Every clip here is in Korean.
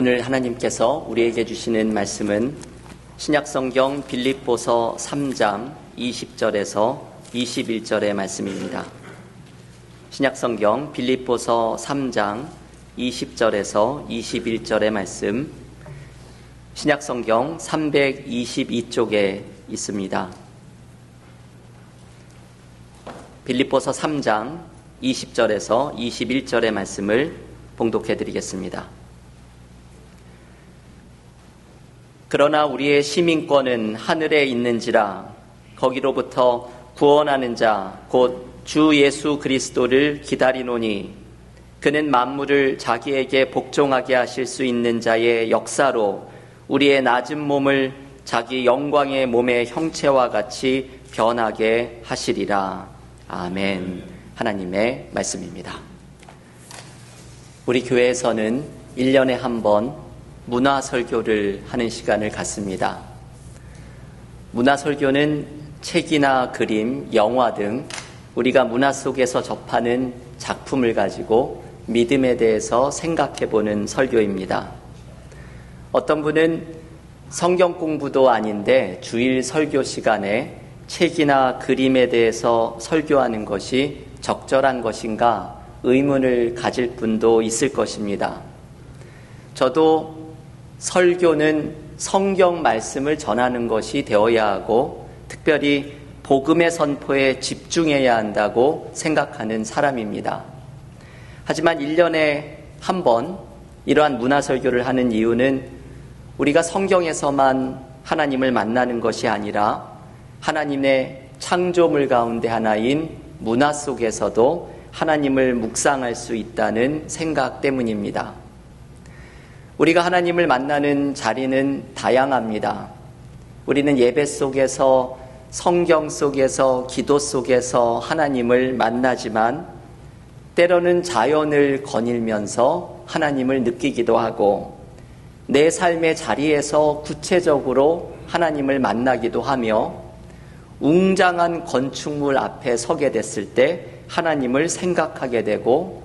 오늘 하나님께서 우리에게 주시는 말씀은 신약성경 빌립보서 3장 20절에서 21절의 말씀입니다. 신약성경 빌립보서 3장 20절에서 21절의 말씀 신약성경 322쪽에 있습니다. 빌립보서 3장 20절에서 21절의 말씀을 봉독해 드리겠습니다. 그러나 우리의 시민권은 하늘에 있는지라 거기로부터 구원하는 자 곧 주 예수 그리스도를 기다리노니 그는 만물을 자기에게 복종하게 하실 수 있는 자의 역사로 우리의 낮은 몸을 자기 영광의 몸의 형체와 같이 변하게 하시리라. 아멘. 하나님의 말씀입니다. 우리 교회에서는 1년에 한번 문화 설교를 하는 시간을 갖습니다. 문화 설교는 책이나 그림, 영화 등 우리가 문화 속에서 접하는 작품을 가지고 믿음에 대해서 생각해 보는 설교입니다. 어떤 분은 성경 공부도 아닌데 주일 설교 시간에 책이나 그림에 대해서 설교하는 것이 적절한 것인가 의문을 가질 분도 있을 것입니다. 저도 설교는 성경 말씀을 전하는 것이 되어야 하고 특별히 복음의 선포에 집중해야 한다고 생각하는 사람입니다. 하지만 1년에 한 번 이러한 문화 설교를 하는 이유는 우리가 성경에서만 하나님을 만나는 것이 아니라 하나님의 창조물 가운데 하나인 문화 속에서도 하나님을 묵상할 수 있다는 생각 때문입니다. 우리가 하나님을 만나는 자리는 다양합니다. 우리는 예배 속에서 성경 속에서 기도 속에서 하나님을 만나지만 때로는 자연을 거닐면서 하나님을 느끼기도 하고 내 삶의 자리에서 구체적으로 하나님을 만나기도 하며 웅장한 건축물 앞에 서게 됐을 때 하나님을 생각하게 되고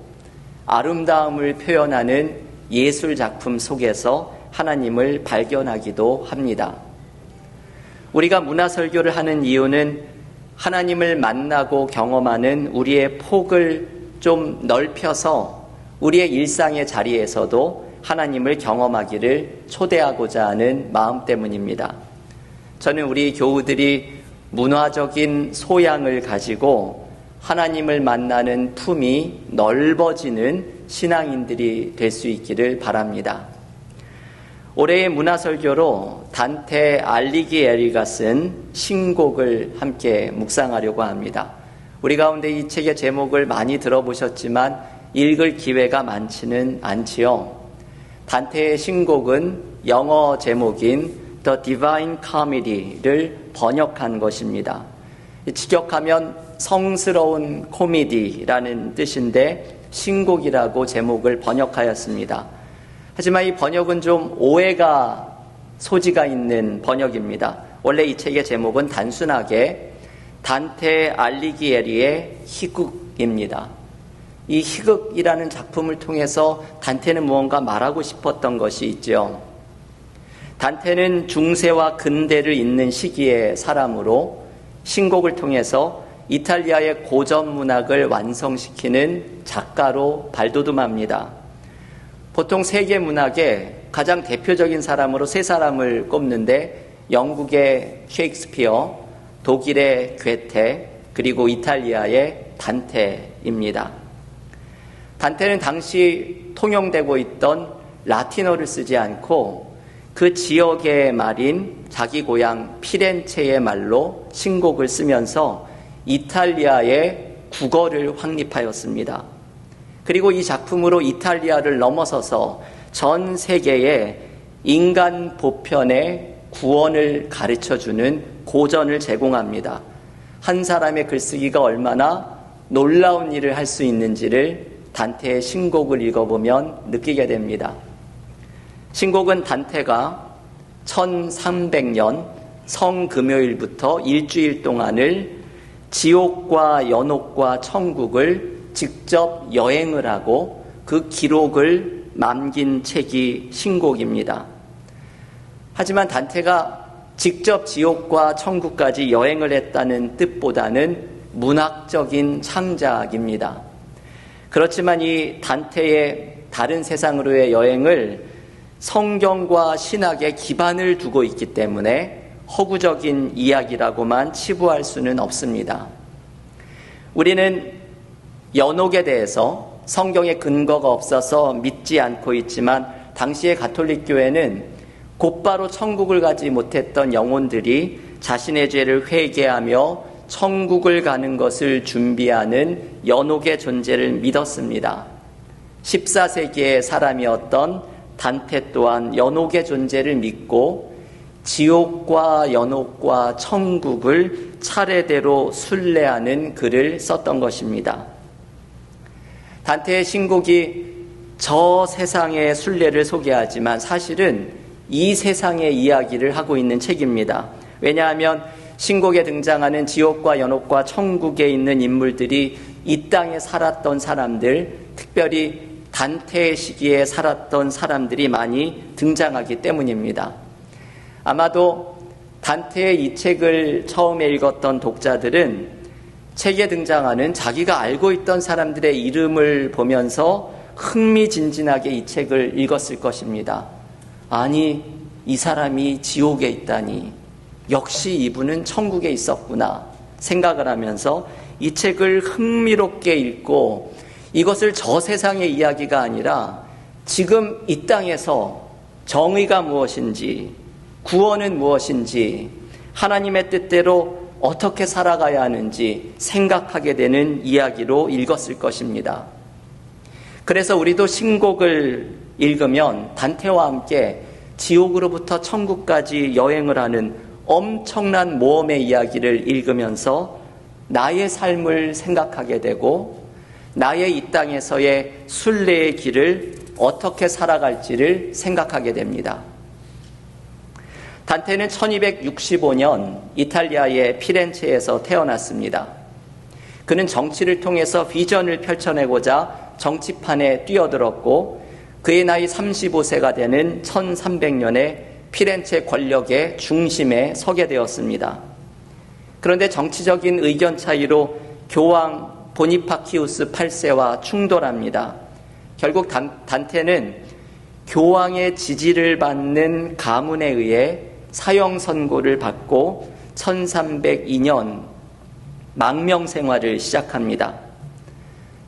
아름다움을 표현하는 예술 작품 속에서 하나님을 발견하기도 합니다. 우리가 문화 설교를 하는 이유는 하나님을 만나고 경험하는 우리의 폭을 좀 넓혀서 우리의 일상의 자리에서도 하나님을 경험하기를 초대하고자 하는 마음 때문입니다. 저는 우리 교우들이 문화적인 소양을 가지고 하나님을 만나는 품이 넓어지는 신앙인들이 될 수 있기를 바랍니다. 올해의 문화설교로 단테 알리기에리가 쓴 신곡을 함께 묵상하려고 합니다. 우리 가운데 이 책의 제목을 많이 들어보셨지만 읽을 기회가 많지는 않지요. 단테의 신곡은 영어 제목인 The Divine Comedy를 번역한 것입니다. 직역하면 성스러운 코미디라는 뜻인데 신곡이라고 제목을 번역하였습니다. 하지만 이 번역은 좀 오해가 소지가 있는 번역입니다. 원래 이 책의 제목은 단순하게 단테 알리기에리의 희극입니다. 이 희극이라는 작품을 통해서 단테는 무언가 말하고 싶었던 것이 있죠. 단테는 중세와 근대를 잇는 시기의 사람으로 신곡을 통해서 이탈리아의 고전 문학을 완성시키는 작가로 발돋움합니다. 보통 세계 문학의 가장 대표적인 사람으로 세 사람을 꼽는데 영국의 셰익스피어, 독일의 괴테, 그리고 이탈리아의 단테입니다. 단테는 당시 통용되고 있던 라틴어를 쓰지 않고 그 지역의 말인 자기 고향 피렌체의 말로 신곡을 쓰면서 이탈리아의 국어를 확립하였습니다. 그리고 이 작품으로 이탈리아를 넘어서서 전 세계에 인간 보편의 구원을 가르쳐 주는 고전을 제공합니다. 한 사람의 글쓰기가 얼마나 놀라운 일을 할 수 있는지를 단테의 신곡을 읽어보면 느끼게 됩니다. 신곡은 단테가 1300년 성금요일부터 일주일 동안을 지옥과 연옥과 천국을 직접 여행을 하고 그 기록을 남긴 책이 신곡입니다. 하지만 단테가 직접 지옥과 천국까지 여행을 했다는 뜻보다는 문학적인 창작입니다. 그렇지만 이 단테의 다른 세상으로의 여행을 성경과 신학에 기반을 두고 있기 때문에 허구적인 이야기라고만 치부할 수는 없습니다. 우리는 연옥에 대해서 성경의 근거가 없어서 믿지 않고 있지만 당시의 가톨릭 교회는 곧바로 천국을 가지 못했던 영혼들이 자신의 죄를 회개하며 천국을 가는 것을 준비하는 연옥의 존재를 믿었습니다. 14세기의 사람이었던 단테 또한 연옥의 존재를 믿고 지옥과 연옥과 천국을 차례대로 순례하는 글을 썼던 것입니다. 단테의 신곡이 저 세상의 순례를 소개하지만 사실은 이 세상의 이야기를 하고 있는 책입니다. 왜냐하면 신곡에 등장하는 지옥과 연옥과 천국에 있는 인물들이 이 땅에 살았던 사람들, 특별히 단테 시기에 살았던 사람들이 많이 등장하기 때문입니다. 아마도 단테의 이 책을 처음에 읽었던 독자들은 책에 등장하는 자기가 알고 있던 사람들의 이름을 보면서 흥미진진하게 이 책을 읽었을 것입니다. 아니, 이 사람이 지옥에 있다니. 역시 이분은 천국에 있었구나. 생각을 하면서 이 책을 흥미롭게 읽고 이것을 저 세상의 이야기가 아니라 지금 이 땅에서 정의가 무엇인지 구원은 무엇인지 하나님의 뜻대로 어떻게 살아가야 하는지 생각하게 되는 이야기로 읽었을 것입니다. 그래서 우리도 신곡을 읽으면 단테와 함께 지옥으로부터 천국까지 여행을 하는 엄청난 모험의 이야기를 읽으면서 나의 삶을 생각하게 되고 나의 이 땅에서의 순례의 길을 어떻게 살아갈지를 생각하게 됩니다. 단테는 1265년 이탈리아의 피렌체에서 태어났습니다. 그는 정치를 통해서 비전을 펼쳐내고자 정치판에 뛰어들었고 그의 나이 35세가 되는 1300년에 피렌체 권력의 중심에 서게 되었습니다. 그런데 정치적인 의견 차이로 교황 보니파키우스 8세와 충돌합니다. 결국 단, 테는 교황의 지지를 받는 가문에 의해 사형 선고를 받고 1302년 망명 생활을 시작합니다.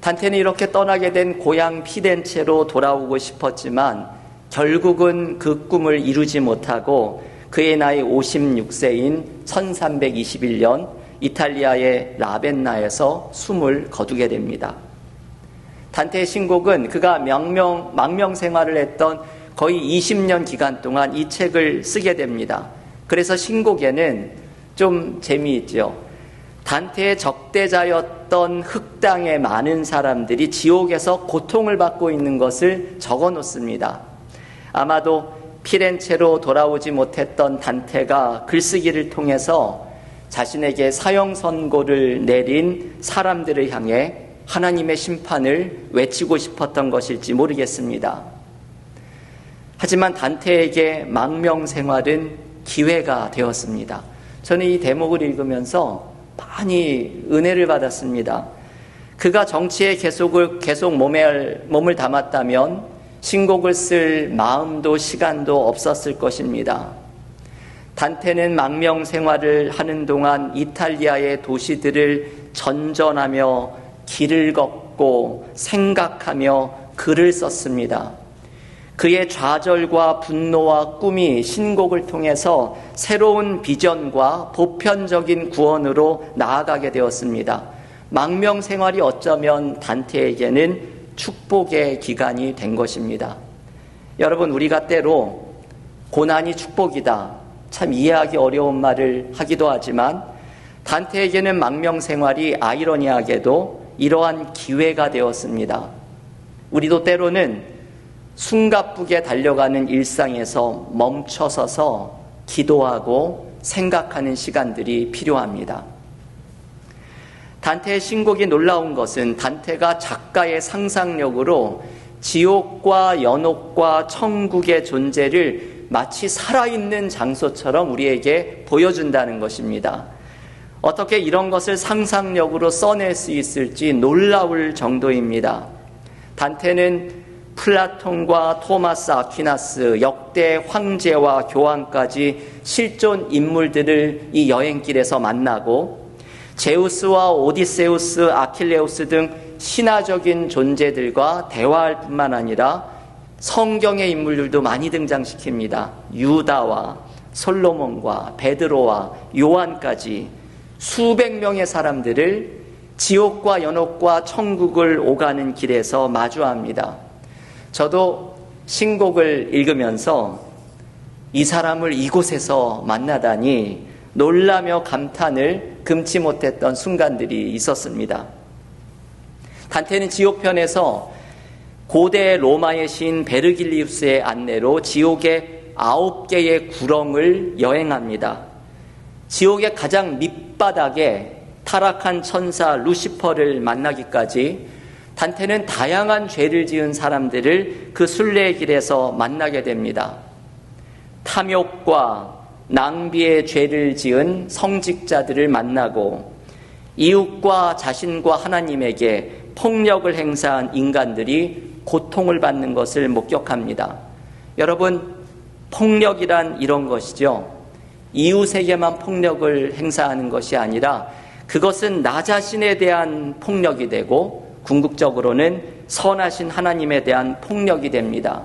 단테는 이렇게 떠나게 된 고향 피덴체로 돌아오고 싶었지만 결국은 그 꿈을 이루지 못하고 그의 나이 56세인 1321년 이탈리아의 라벤나에서 숨을 거두게 됩니다. 단테의 신곡은 그가 명명, 망명 생활을 했던 거의 20년 기간 동안 이 책을 쓰게 됩니다. 그래서 신곡에는 좀 재미있죠. 단테의 적대자였던 흑당의 많은 사람들이 지옥에서 고통을 받고 있는 것을 적어 놓습니다. 아마도 피렌체로 돌아오지 못했던 단테가 글쓰기를 통해서 자신에게 사형 선고를 내린 사람들을 향해 하나님의 심판을 외치고 싶었던 것일지 모르겠습니다. 하지만 단테에게 망명 생활은 기회가 되었습니다. 저는 이 대목을 읽으면서 많이 은혜를 받았습니다. 그가 정치에 계속을, 계속 몸에, 몸을 담았다면 신곡을 쓸 마음도 시간도 없었을 것입니다. 단테는 망명 생활을 하는 동안 이탈리아의 도시들을 전전하며 길을 걷고 생각하며 글을 썼습니다. 그의 좌절과 분노와 꿈이 신곡을 통해서 새로운 비전과 보편적인 구원으로 나아가게 되었습니다. 망명 생활이 어쩌면 단테에게는 축복의 기간이 된 것입니다. 여러분, 우리가 때로 고난이 축복이다. 참 이해하기 어려운 말을 하기도 하지만 단테에게는 망명 생활이 아이러니하게도 이러한 기회가 되었습니다. 우리도 때로는 숨가쁘게 달려가는 일상에서 멈춰서서 기도하고 생각하는 시간들이 필요합니다. 단테의 신곡이 놀라운 것은 단테가 작가의 상상력으로 지옥과 연옥과 천국의 존재를 마치 살아있는 장소처럼 우리에게 보여준다는 것입니다. 어떻게 이런 것을 상상력으로 써낼 수 있을지 놀라울 정도입니다. 단테는 플라톤과 토마스 아퀴나스, 역대 황제와 교황까지 실존 인물들을 이 여행길에서 만나고 제우스와 오디세우스, 아킬레우스 등 신화적인 존재들과 대화할 뿐만 아니라 성경의 인물들도 많이 등장시킵니다. 유다와 솔로몬과 베드로와 요한까지 수백 명의 사람들을 지옥과 연옥과 천국을 오가는 길에서 마주합니다. 저도 신곡을 읽으면서 이 사람을 이곳에서 만나다니 놀라며 감탄을 금치 못했던 순간들이 있었습니다. 단테는 지옥편에서 고대 로마의 신 베르길리우스의 안내로 지옥의 아홉 개의 구렁을 여행합니다. 지옥의 가장 밑바닥에 타락한 천사 루시퍼를 만나기까지 단테는 다양한 죄를 지은 사람들을 그 순례의 길에서 만나게 됩니다. 탐욕과 낭비의 죄를 지은 성직자들을 만나고 이웃과 자신과 하나님에게 폭력을 행사한 인간들이 고통을 받는 것을 목격합니다. 여러분, 폭력이란 이런 것이죠. 이웃에게만 폭력을 행사하는 것이 아니라 그것은 나 자신에 대한 폭력이 되고 궁극적으로는 선하신 하나님에 대한 폭력이 됩니다.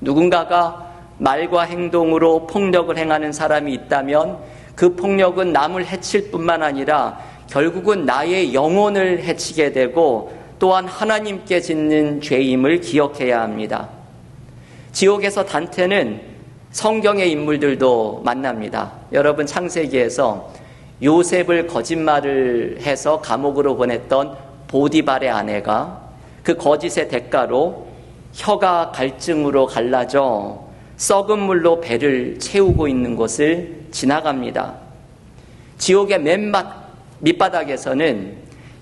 누군가가 말과 행동으로 폭력을 행하는 사람이 있다면 그 폭력은 남을 해칠 뿐만 아니라 결국은 나의 영혼을 해치게 되고 또한 하나님께 짓는 죄임을 기억해야 합니다. 지옥에서 단테는 성경의 인물들도 만납니다. 여러분 창세기에서 요셉을 거짓말을 해서 감옥으로 보냈던 보디발의 아내가 그 거짓의 대가로 혀가 갈증으로 갈라져 썩은 물로 배를 채우고 있는 곳을 지나갑니다. 지옥의 맨 밑바닥에서는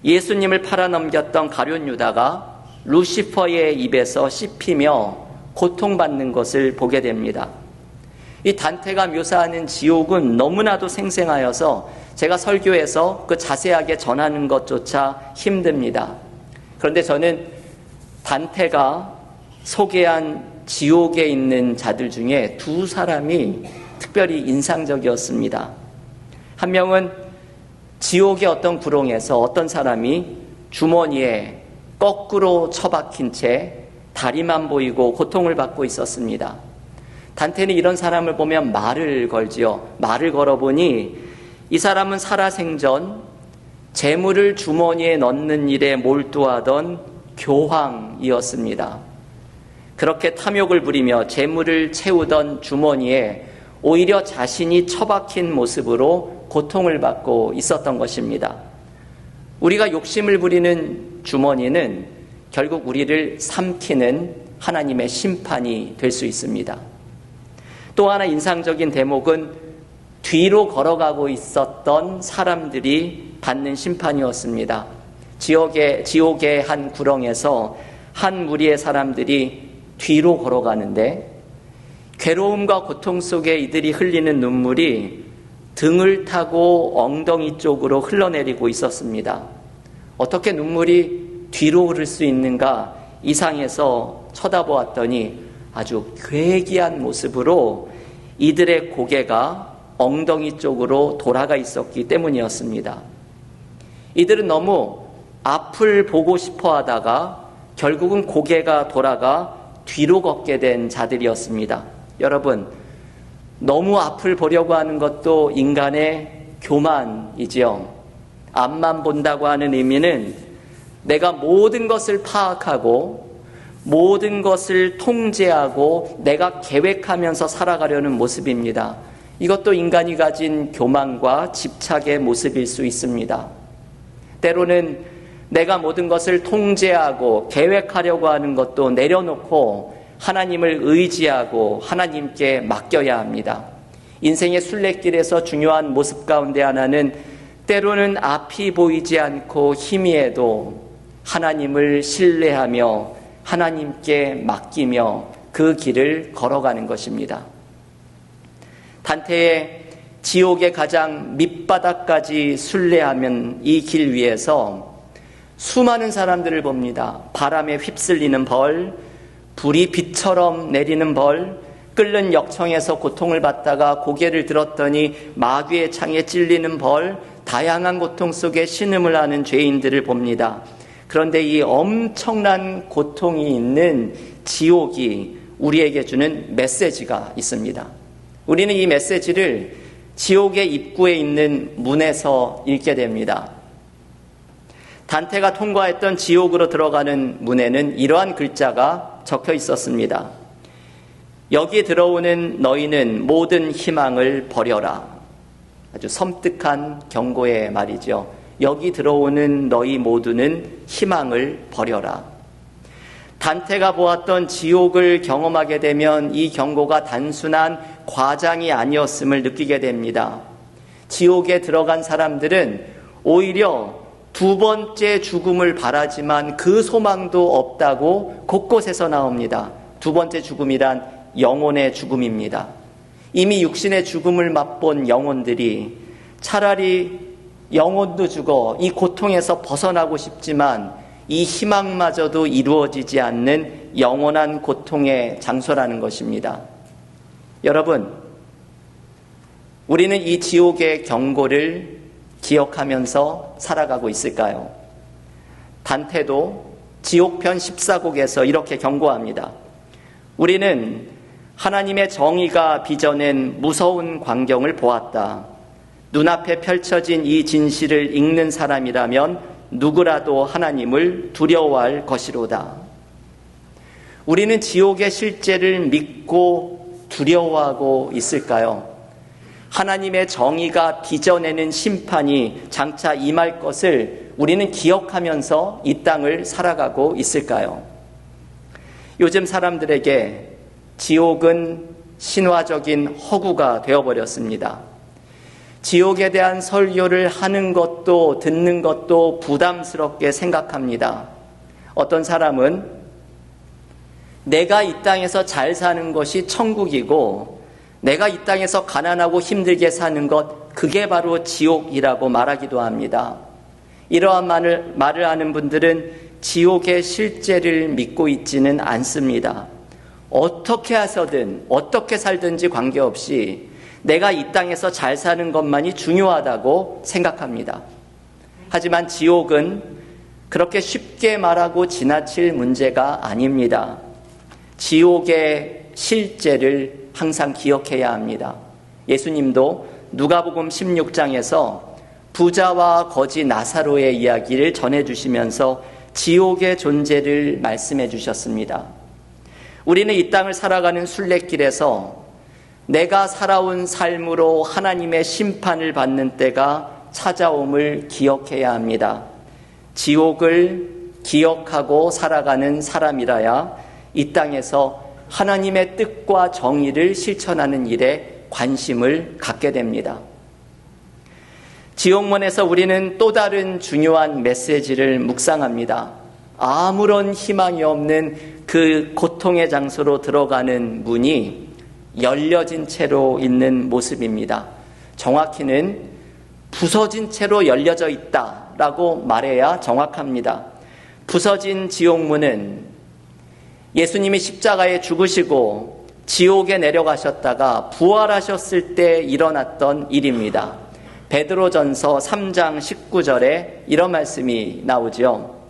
예수님을 팔아넘겼던 가룟 유다가 루시퍼의 입에서 씹히며 고통받는 것을 보게 됩니다. 이 단테가 묘사하는 지옥은 너무나도 생생하여서 제가 설교에서 그 자세하게 전하는 것조차 힘듭니다. 그런데 저는 단테가 소개한 지옥에 있는 자들 중에 두 사람이 특별히 인상적이었습니다. 한 명은 지옥의 어떤 구렁에서 어떤 사람이 주머니에 거꾸로 처박힌 채 다리만 보이고 고통을 받고 있었습니다. 단테는 이런 사람을 보면 말을 걸지요. 말을 걸어보니 이 사람은 살아생전 재물을 주머니에 넣는 일에 몰두하던 교황이었습니다. 그렇게 탐욕을 부리며 재물을 채우던 주머니에 오히려 자신이 처박힌 모습으로 고통을 받고 있었던 것입니다. 우리가 욕심을 부리는 주머니는 결국 우리를 삼키는 하나님의 심판이 될 수 있습니다. 또 하나 인상적인 대목은 뒤로 걸어가고 있었던 사람들이 받는 심판이었습니다. 지옥의, 지옥의 한 구렁에서 한 무리의 사람들이 뒤로 걸어가는데 괴로움과 고통 속에 이들이 흘리는 눈물이 등을 타고 엉덩이 쪽으로 흘러내리고 있었습니다. 어떻게 눈물이 뒤로 흐를 수 있는가 이상해서 쳐다보았더니 아주 괴기한 모습으로 이들의 고개가 엉덩이 쪽으로 돌아가 있었기 때문이었습니다. 이들은 너무 앞을 보고 싶어 하다가 결국은 고개가 돌아가 뒤로 걷게 된 자들이었습니다. 여러분, 너무 앞을 보려고 하는 것도 인간의 교만이지요. 앞만 본다고 하는 의미는 내가 모든 것을 파악하고 모든 것을 통제하고 내가 계획하면서 살아가려는 모습입니다. 이것도 인간이 가진 교만과 집착의 모습일 수 있습니다. 때로는 내가 모든 것을 통제하고 계획하려고 하는 것도 내려놓고 하나님을 의지하고 하나님께 맡겨야 합니다. 인생의 순례길에서 중요한 모습 가운데 하나는 때로는 앞이 보이지 않고 희미해도 하나님을 신뢰하며 하나님께 맡기며 그 길을 걸어가는 것입니다. 단테의 지옥의 가장 밑바닥까지 순례하면 이 길 위에서 수많은 사람들을 봅니다. 바람에 휩쓸리는 벌, 불이 빛처럼 내리는 벌, 끓는 역청에서 고통을 받다가 고개를 들었더니 마귀의 창에 찔리는 벌, 다양한 고통 속에 신음을 하는 죄인들을 봅니다. 그런데 이 엄청난 고통이 있는 지옥이 우리에게 주는 메시지가 있습니다. 우리는 이 메시지를 지옥의 입구에 있는 문에서 읽게 됩니다. 단테가 통과했던 지옥으로 들어가는 문에는 이러한 글자가 적혀 있었습니다. 여기 들어오는 너희는 모든 희망을 버려라. 아주 섬뜩한 경고의 말이죠. 여기 들어오는 너희 모두는 희망을 버려라. 단테가 보았던 지옥을 경험하게 되면 이 경고가 단순한 과장이 아니었음을 느끼게 됩니다. 지옥에 들어간 사람들은 오히려 두 번째 죽음을 바라지만 그 소망도 없다고 곳곳에서 나옵니다. 두 번째 죽음이란 영혼의 죽음입니다. 이미 육신의 죽음을 맛본 영혼들이 차라리 영혼도 죽어 이 고통에서 벗어나고 싶지만 이 희망마저도 이루어지지 않는 영원한 고통의 장소라는 것입니다. 여러분, 우리는 이 지옥의 경고를 기억하면서 살아가고 있을까요? 단테도 지옥편 14곡에서 이렇게 경고합니다. 우리는 하나님의 정의가 빚어낸 무서운 광경을 보았다. 눈앞에 펼쳐진 이 진실을 읽는 사람이라면 누구라도 하나님을 두려워할 것이로다. 우리는 지옥의 실제를 믿고 두려워하고 있을까요? 하나님의 정의가 빚어내는 심판이 장차 임할 것을 우리는 기억하면서 이 땅을 살아가고 있을까요? 요즘 사람들에게 지옥은 신화적인 허구가 되어버렸습니다. 지옥에 대한 설교를 하는 것도 듣는 것도 부담스럽게 생각합니다. 어떤 사람은 내가 이 땅에서 잘 사는 것이 천국이고 내가 이 땅에서 가난하고 힘들게 사는 것 그게 바로 지옥이라고 말하기도 합니다. 이러한 말을, 말을 하는 분들은 지옥의 실제를 믿고 있지는 않습니다. 어떻게 하서든 어떻게 살든지 관계없이 내가 이 땅에서 잘 사는 것만이 중요하다고 생각합니다. 하지만 지옥은 그렇게 쉽게 말하고 지나칠 문제가 아닙니다. 지옥의 실제를 항상 기억해야 합니다. 예수님도 누가복음 16장에서 부자와 거지 나사로의 이야기를 전해 주시면서 지옥의 존재를 말씀해 주셨습니다. 우리는 이 땅을 살아가는 순례길에서 내가 살아온 삶으로 하나님의 심판을 받는 때가 찾아옴을 기억해야 합니다. 지옥을 기억하고 살아가는 사람이라야 이 땅에서 하나님의 뜻과 정의를 실천하는 일에 관심을 갖게 됩니다. 지옥문에서 우리는 또 다른 중요한 메시지를 묵상합니다. 아무런 희망이 없는 그 고통의 장소로 들어가는 문이 열려진 채로 있는 모습입니다. 정확히는 부서진 채로 열려져 있다라고 말해야 정확합니다. 부서진 지옥문은 예수님이 십자가에 죽으시고 지옥에 내려가셨다가 부활하셨을 때 일어났던 일입니다. 베드로전서 3장 19절에 이런 말씀이 나오죠.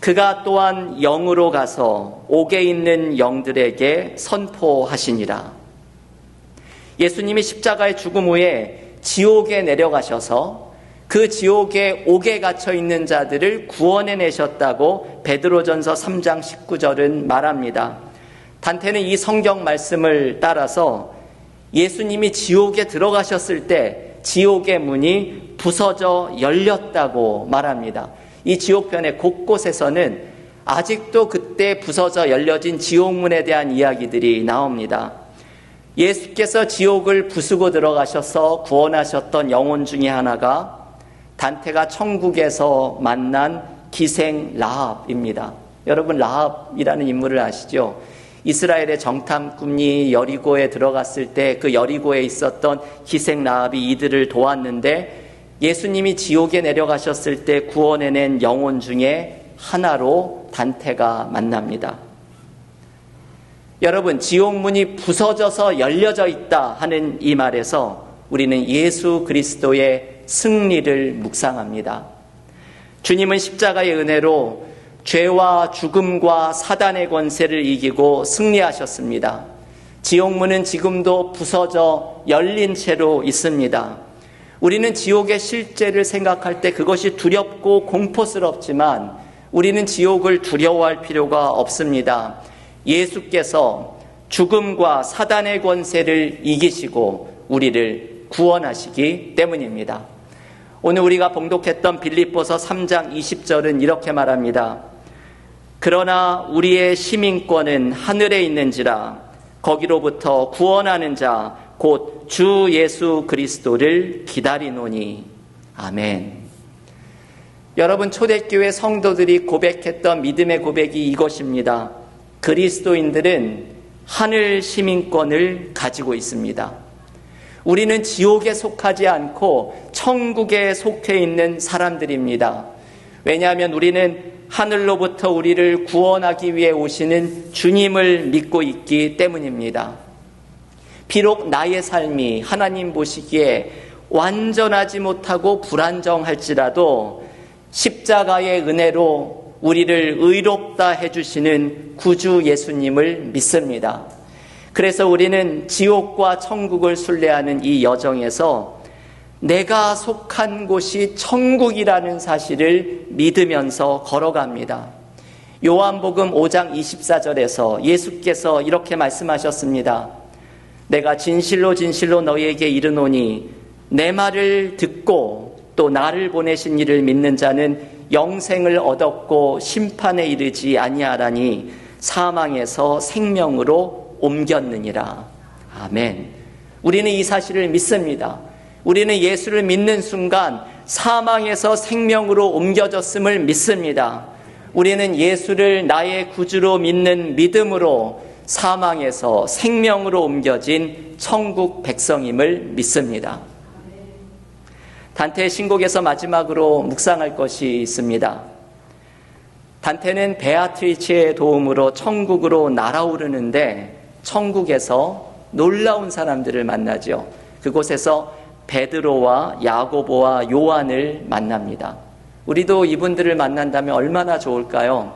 그가 또한 영으로 가서 옥에 있는 영들에게 선포하시니라. 예수님이 십자가의 죽음 후에 지옥에 내려가셔서 그 지옥에 옥에 갇혀 있는 자들을 구원해 내셨다고 베드로전서 3장 19절은 말합니다. 단테는 이 성경 말씀을 따라서 예수님이 지옥에 들어가셨을 때 지옥의 문이 부서져 열렸다고 말합니다. 이 지옥편의 곳곳에서는 아직도 그때 부서져 열려진 지옥문에 대한 이야기들이 나옵니다. 예수께서 지옥을 부수고 들어가셔서 구원하셨던 영혼 중의 하나가 단테가 천국에서 만난 기생 라합입니다. 여러분 라합이라는 인물을 아시죠? 이스라엘의 정탐꾼이 여리고에 들어갔을 때 그 여리고에 있었던 기생 라합이 이들을 도왔는데 예수님이 지옥에 내려가셨을 때 구원해낸 영혼 중에 하나로 단테가 만납니다. 여러분, 지옥문이 부서져서 열려져 있다 하는 이 말에서 우리는 예수 그리스도의 승리를 묵상합니다. 주님은 십자가의 은혜로 죄와 죽음과 사단의 권세를 이기고 승리하셨습니다. 지옥문은 지금도 부서져 열린 채로 있습니다. 우리는 지옥의 실제를 생각할 때 그것이 두렵고 공포스럽지만 우리는 지옥을 두려워할 필요가 없습니다. 예수께서 죽음과 사단의 권세를 이기시고 우리를 구원하시기 때문입니다. 오늘 우리가 봉독했던 빌립보서 3장 20절은 이렇게 말합니다. 그러나 우리의 시민권은 하늘에 있는지라 거기로부터 구원하는 자 곧 주 예수 그리스도를 기다리노니 아멘. 여러분 초대교회 성도들이 고백했던 믿음의 고백이 이것입니다. 그리스도인들은 하늘 시민권을 가지고 있습니다. 우리는 지옥에 속하지 않고 천국에 속해 있는 사람들입니다. 왜냐하면 우리는 하늘로부터 우리를 구원하기 위해 오시는 주님을 믿고 있기 때문입니다. 비록 나의 삶이 하나님 보시기에 완전하지 못하고 불안정할지라도 십자가의 은혜로 우리를 의롭다 해주시는 구주 예수님을 믿습니다. 그래서 우리는 지옥과 천국을 순례하는 이 여정에서 내가 속한 곳이 천국이라는 사실을 믿으면서 걸어갑니다. 요한복음 5장 24절에서 예수께서 이렇게 말씀하셨습니다. 내가 진실로 진실로 너희에게 이르노니 내 말을 듣고 또 나를 보내신 이를 믿는 자는 영생을 얻었고 심판에 이르지 아니하라니 사망에서 생명으로 옮겼느니라. 아멘. 우리는 이 사실을 믿습니다. 우리는 예수를 믿는 순간 사망에서 생명으로 옮겨졌음을 믿습니다. 우리는 예수를 나의 구주로 믿는 믿음으로 사망에서 생명으로 옮겨진 천국 백성임을 믿습니다. 단테의 신곡에서 마지막으로 묵상할 것이 있습니다. 단테는 베아트리치의 도움으로 천국으로 날아오르는데 천국에서 놀라운 사람들을 만나죠. 그곳에서 베드로와 야고보와 요한을 만납니다. 우리도 이분들을 만난다면 얼마나 좋을까요?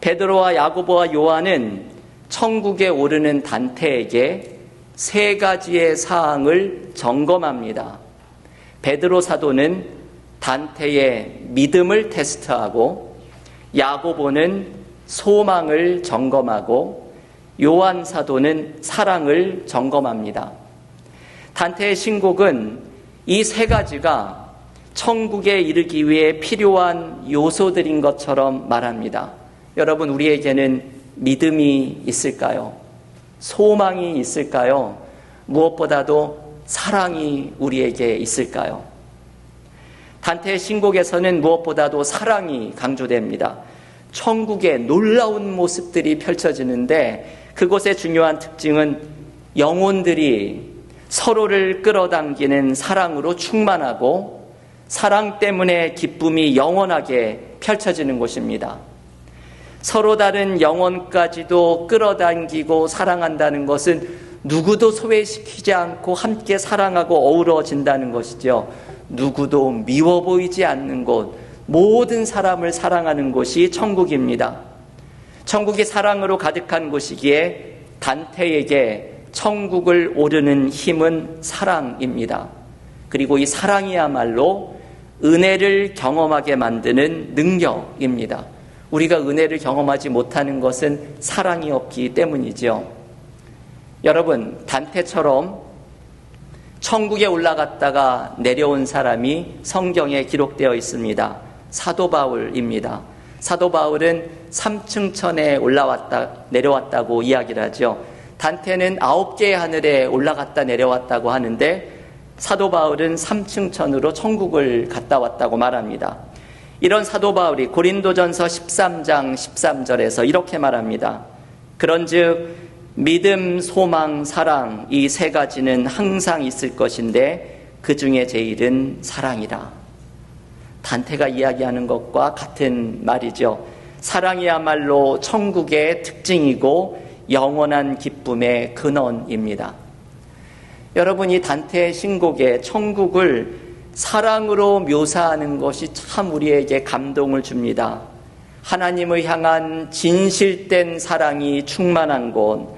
베드로와 야고보와 요한은 천국에 오르는 단테에게 세 가지의 사항을 점검합니다. 베드로 사도는 단테의 믿음을 테스트하고 야고보는 소망을 점검하고 요한 사도는 사랑을 점검합니다. 단테의 신곡은 이 세 가지가 천국에 이르기 위해 필요한 요소들인 것처럼 말합니다. 여러분, 우리에게는 믿음이 있을까요? 소망이 있을까요? 무엇보다도 사랑이 우리에게 있을까요? 단테의 신곡에서는 무엇보다도 사랑이 강조됩니다. 천국의 놀라운 모습들이 펼쳐지는데 그곳의 중요한 특징은 영혼들이 서로를 끌어당기는 사랑으로 충만하고 사랑 때문에 기쁨이 영원하게 펼쳐지는 곳입니다. 서로 다른 영혼까지도 끌어당기고 사랑한다는 것은 누구도 소외시키지 않고 함께 사랑하고 어우러진다는 것이죠. 누구도 미워 보이지 않는 곳, 모든 사람을 사랑하는 곳이 천국입니다. 천국이 사랑으로 가득한 곳이기에 단테에게 천국을 오르는 힘은 사랑입니다. 그리고 이 사랑이야말로 은혜를 경험하게 만드는 능력입니다. 우리가 은혜를 경험하지 못하는 것은 사랑이 없기 때문이죠. 여러분, 단테처럼 천국에 올라갔다가 내려온 사람이 성경에 기록되어 있습니다. 사도 바울입니다. 사도 바울은 3층 천에 올라왔다, 내려왔다고 이야기를 하죠. 단테는 아홉 개의 하늘에 올라갔다 내려왔다고 하는데 사도 바울은 3층 천으로 천국을 갔다 왔다고 말합니다. 이런 사도 바울이 고린도전서 13장 13절에서 이렇게 말합니다. 그런즉 믿음, 소망, 사랑 이 세 가지는 항상 있을 것인데 그 중에 제일은 사랑이다. 단테가 이야기하는 것과 같은 말이죠. 사랑이야말로 천국의 특징이고 영원한 기쁨의 근원입니다. 여러분이 단테의 신곡에 천국을 사랑으로 묘사하는 것이 참 우리에게 감동을 줍니다. 하나님을 향한 진실된 사랑이 충만한 곳,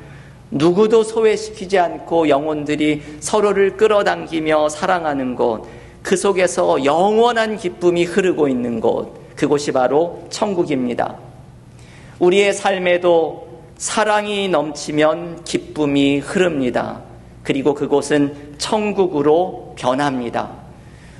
누구도 소외시키지 않고 영혼들이 서로를 끌어당기며 사랑하는 곳, 그 속에서 영원한 기쁨이 흐르고 있는 곳, 그곳이 바로 천국입니다. 우리의 삶에도 사랑이 넘치면 기쁨이 흐릅니다. 그리고 그곳은 천국으로 변합니다.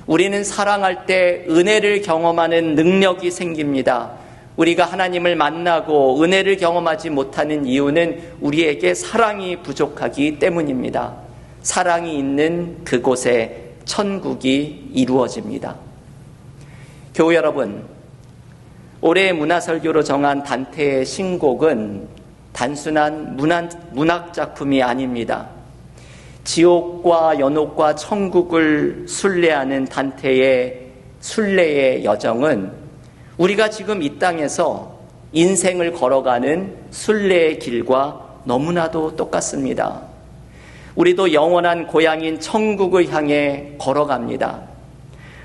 우리는 사랑할 때 은혜를 경험하는 능력이 생깁니다. 우리가 하나님을 만나고 은혜를 경험하지 못하는 이유는 우리에게 사랑이 부족하기 때문입니다. 사랑이 있는 그곳에 천국이 이루어집니다. 교우 여러분, 올해 문화설교로 정한 단테의 신곡은 단순한 문학, 작품이 아닙니다. 지옥과 연옥과 천국을 순례하는 단테의 순례의 여정은 우리가 지금 이 땅에서 인생을 걸어가는 순례의 길과 너무나도 똑같습니다. 우리도 영원한 고향인 천국을 향해 걸어갑니다.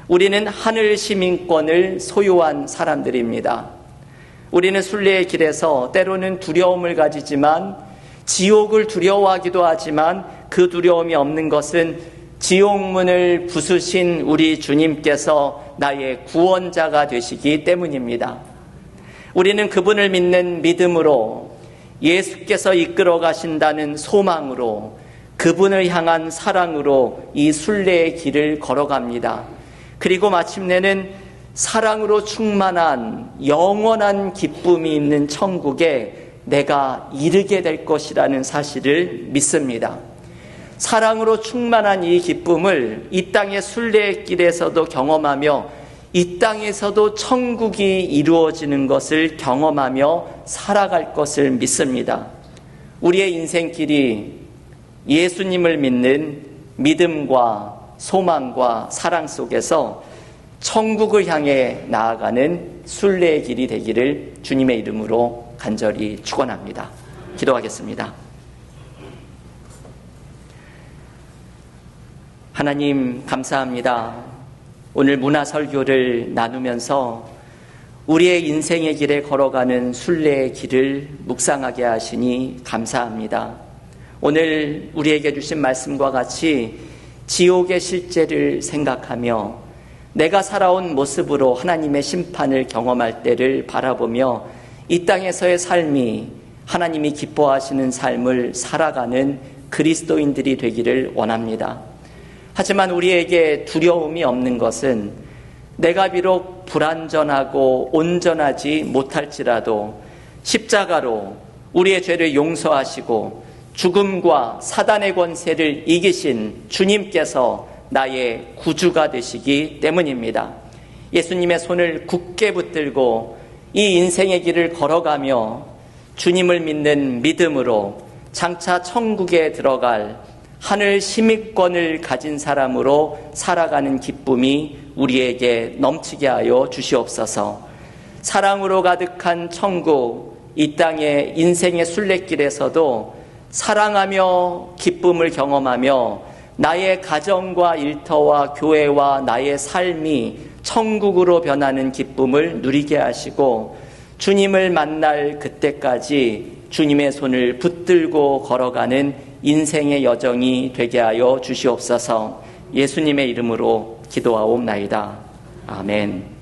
우리는 하늘 시민권을 소유한 사람들입니다. 우리는 순례의 길에서 때로는 두려움을 가지지만 지옥을 두려워하기도 하지만 그 두려움이 없는 것은 지옥문을 부수신 우리 주님께서 나의 구원자가 되시기 때문입니다. 우리는 그분을 믿는 믿음으로 예수께서 이끌어 가신다는 소망으로 그분을 향한 사랑으로 이 순례의 길을 걸어갑니다. 그리고 마침내는 사랑으로 충만한 영원한 기쁨이 있는 천국에 내가 이르게 될 것이라는 사실을 믿습니다. 사랑으로 충만한 이 기쁨을 이 땅의 순례의 길에서도 경험하며 이 땅에서도 천국이 이루어지는 것을 경험하며 살아갈 것을 믿습니다. 우리의 인생길이 예수님을 믿는 믿음과 소망과 사랑 속에서 천국을 향해 나아가는 순례의 길이 되기를 주님의 이름으로 간절히 축원합니다. 기도하겠습니다. 하나님 감사합니다. 오늘 문화 설교를 나누면서 우리의 인생의 길에 걸어가는 순례의 길을 묵상하게 하시니 감사합니다. 오늘 우리에게 주신 말씀과 같이 지옥의 실제를 생각하며 내가 살아온 모습으로 하나님의 심판을 경험할 때를 바라보며 이 땅에서의 삶이 하나님이 기뻐하시는 삶을 살아가는 그리스도인들이 되기를 원합니다. 하지만 우리에게 두려움이 없는 것은 내가 비록 불완전하고 온전하지 못할지라도 십자가로 우리의 죄를 용서하시고 죽음과 사단의 권세를 이기신 주님께서 나의 구주가 되시기 때문입니다. 예수님의 손을 굳게 붙들고 이 인생의 길을 걸어가며 주님을 믿는 믿음으로 장차 천국에 들어갈 하늘 심의권을 가진 사람으로 살아가는 기쁨이 우리에게 넘치게 하여 주시옵소서. 사랑으로 가득한 천국, 이 땅의 인생의 순례길에서도 사랑하며 기쁨을 경험하며 나의 가정과 일터와 교회와 나의 삶이 천국으로 변하는 기쁨을 누리게 하시고 주님을 만날 그때까지 주님의 손을 붙들고 걸어가는 인생의 여정이 되게 하여 주시옵소서 예수님의 이름으로 기도하옵나이다. 아멘.